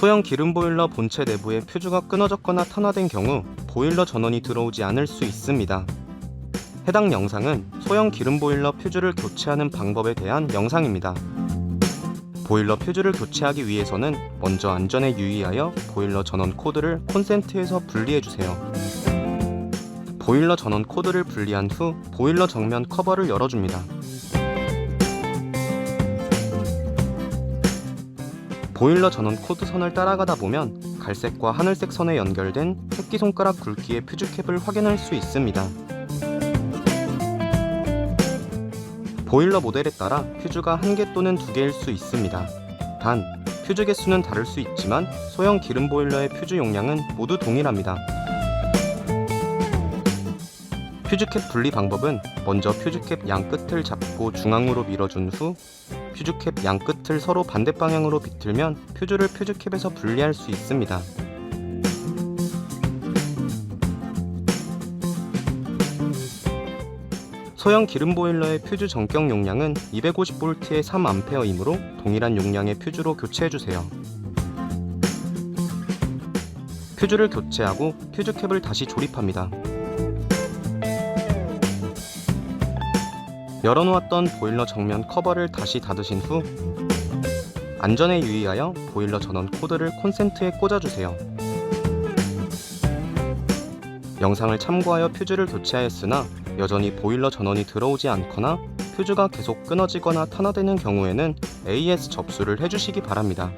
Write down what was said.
소형 기름 보일러 본체 내부에 퓨즈가 끊어졌거나 탄화된 경우 보일러 전원이 들어오지 않을 수 있습니다. 해당 영상은 소형 기름 보일러 퓨즈를 교체하는 방법에 대한 영상입니다. 보일러 퓨즈를 교체하기 위해서는 먼저 안전에 유의하여 보일러 전원 코드를 콘센트에서 분리해 주세요. 보일러 전원 코드를 분리한 후 보일러 정면 커버를 열어줍니다. 보일러 전원 코드 선을 따라가다 보면 갈색과 하늘색 선에 연결된 새끼손가락 굵기의 퓨즈캡을 확인할 수 있습니다. 보일러 모델에 따라 퓨즈가 한 개 또는 두 개일 수 있습니다. 단, 퓨즈 개수는 다를 수 있지만 소형 기름 보일러의 퓨즈 용량은 모두 동일합니다. 퓨즈캡 분리 방법은 먼저 퓨즈캡 양 끝을 잡고 중앙으로 밀어준 후 퓨즈캡 양 끝을 서로 반대 방향으로 비틀면 퓨즈를 퓨즈캡에서 분리할 수 있습니다. 소형 기름 보일러의 퓨즈 전격 용량은 250V의 3A이므로 동일한 용량의 퓨즈로 교체해 주세요. 퓨즈를 교체하고 퓨즈 캡을 다시 조립합니다. 열어놓았던 보일러 정면 커버를 다시 닫으신 후 안전에 유의하여 보일러 전원 코드를 콘센트에 꽂아주세요. 영상을 참고하여 퓨즈를 교체하였으나 여전히 보일러 전원이 들어오지 않거나 퓨즈가 계속 끊어지거나 탄화되는 경우에는 AS 접수를 해주시기 바랍니다.